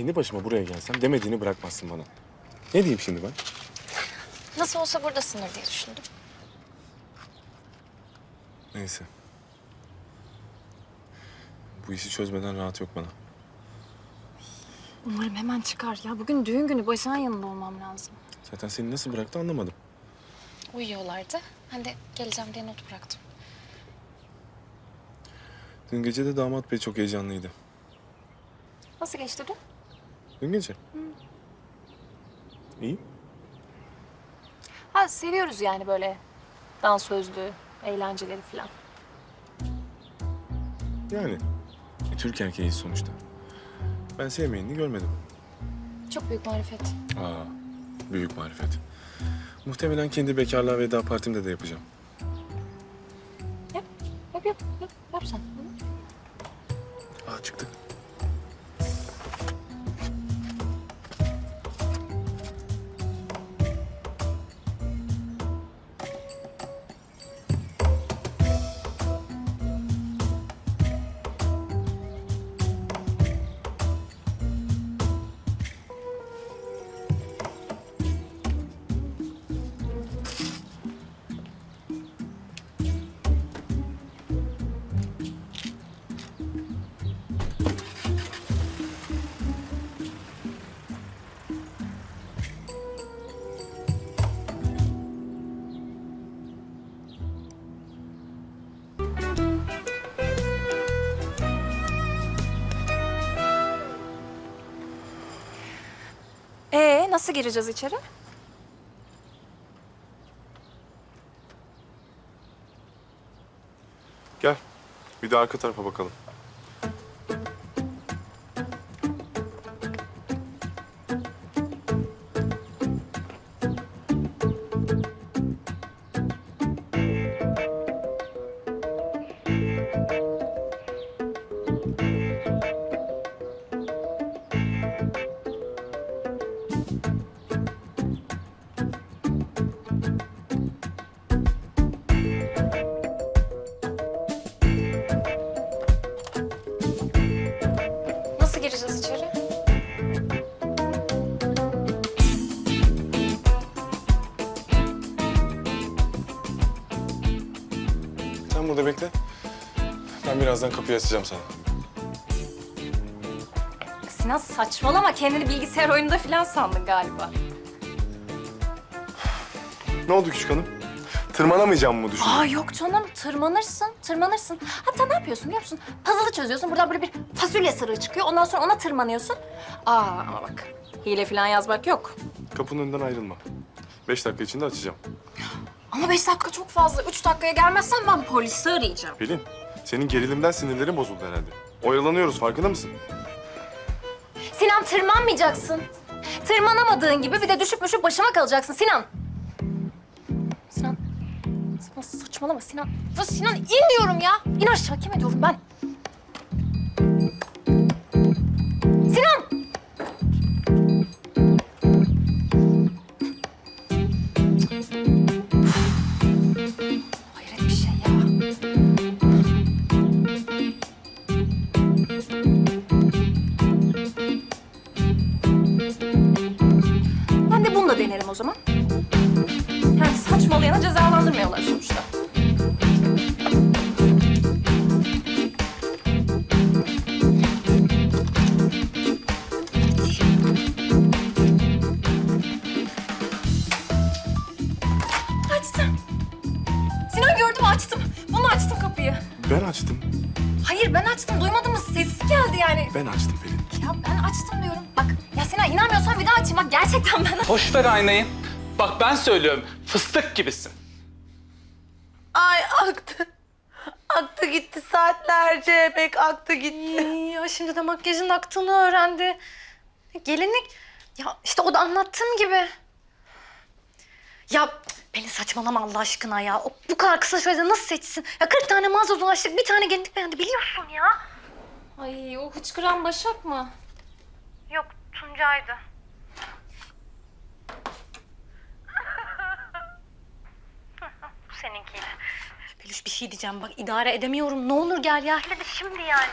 kendi başıma buraya gelsem demediğini bırakmazsın bana. Ne diyeyim şimdi ben? Nasıl olsa buradasındır diye düşündüm. Neyse. Bu işi çözmeden rahat yok bana. Umarım hemen çıkar ya. Bugün düğün günü Başak'ın yanında olmam lazım. Zaten seni nasıl bıraktı anlamadım. Uyuyorlardı. Ben de geleceğim diye not bıraktım. Dün gece de damat bey çok heyecanlıydı. Nasıl geçti dün? Dün gece. İyi. Ha seviyoruz yani böyle dans sözlü, eğlenceleri falan. Yani. E, Türk erkeğiyiz sonuçta. Ben sevmeyenini görmedim. Çok büyük marifet. Aa, büyük marifet. Muhtemelen kendi bekarlığa veda partimde de yapacağım. Yap, yap, yap, yap, yap sen. Ee, nasıl gireceğiz içeri? Gel. Bir de arka tarafa bakalım. Nasıl gireceğiz içeri? Sen burada bekle. Ben birazdan kapıyı açacağım sana. Sinan saçmalama. Kendini bilgisayar oyununda falan sandın galiba. Ne oldu küçük hanım? Tırmanamayacağım mı düşündün? Aa yok canım. Tırmanırsın, tırmanırsın. Hatta ne yapıyorsun biliyor musun? Puzzle'ı çözüyorsun. Buradan böyle bir fasulye sarığı çıkıyor. Ondan sonra ona tırmanıyorsun. Aa ama bak. Hile falan yazmak yok. Kapının önünden ayrılma. Beş dakika içinde açacağım. Ama beş dakika çok fazla. Üç dakikaya gelmezsen ben polisi arayacağım. Pelin, senin gerilimden sinirlerin bozuldu herhalde. Oyalanıyoruz, farkında mısın? Sinan tırmanmayacaksın. Tırmanamadığın gibi bir de düşüp düşüp başıma kalacaksın Sinan. Sinan. Sinan saçmalama Sinan. Sinan in diyorum ya. İn aşağı kim ediyorum ben? Denerim o zaman. Yani saçmalayana cezalandırmıyorlar sonuçta. Ben açtım. Duymadın mı? Ses geldi yani. Ben açtım Pelin. Ya ben açtım diyorum. Bak ya Sinan inanmıyorsan bir daha açayım. Bak gerçekten ben Boş ver aynayı. Bak ben söylüyorum. Fıstık gibisin. Ay aktı. Aktı gitti saatlerce emek aktı gitti. Ya şimdi de makyajın aktığını öğrendi. Gelinlik ya işte o da anlattığım gibi. Ya beni saçmalama Allah aşkına ya. O, bu kadar kısa sürede nasıl seçsin? Ya 40 tane mağaza dolaştık bir tane gelinlik beğendi biliyorsun ya. Ay o hıçkıran Başak mı? Yok Tuncay'dı. Bu seninkiyle. Peluş bir şey diyeceğim bak idare edemiyorum. Ne olur gel ya. Hele de şimdi yani.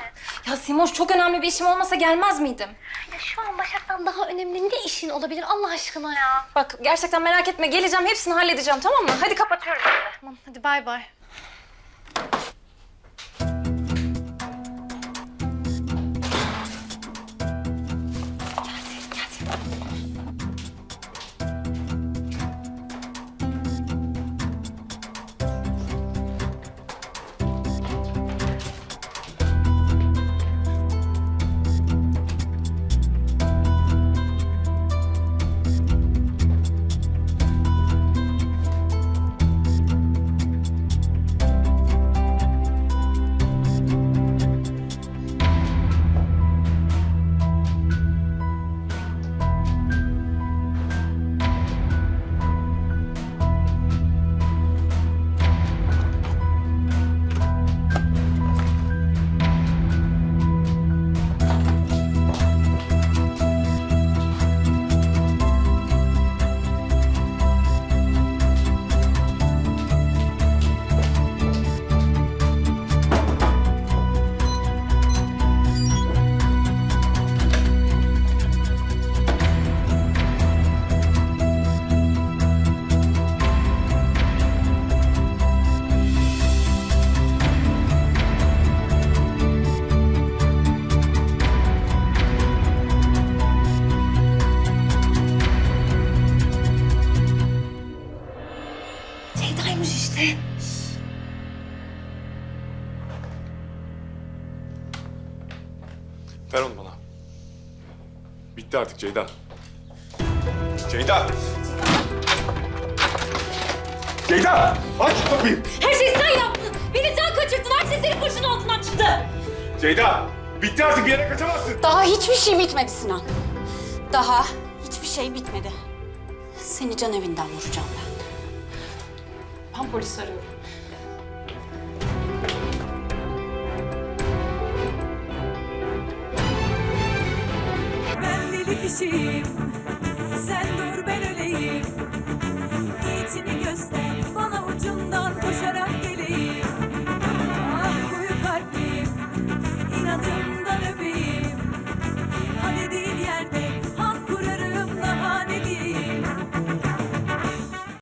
Ya Simoş çok önemli bir işim olmasa gelmez miydim? Ya şu Şu an Başak'tan daha önemli ne işin olabilir Allah aşkına ya? Bak gerçekten merak etme geleceğim hepsini halledeceğim tamam mı? Hadi kapatıyorum şimdi. Tamam hadi bay bay. İşte. Ver onu bana. Bitti artık Ceyda. Ceyda! Ceyda! Aç şu kapıyı! Her şeyi sen yaptın. Beni sen kaçırttın. Her şey senin başının altından çıktı. Ceyda! Bitti artık bir yere kaçamazsın! Daha hiçbir şey bitmedi Sinan. Daha hiçbir şey bitmedi. Seni can evinden vuracağım ben. Ben polis arıyorum. Ben deli kişiyim Sen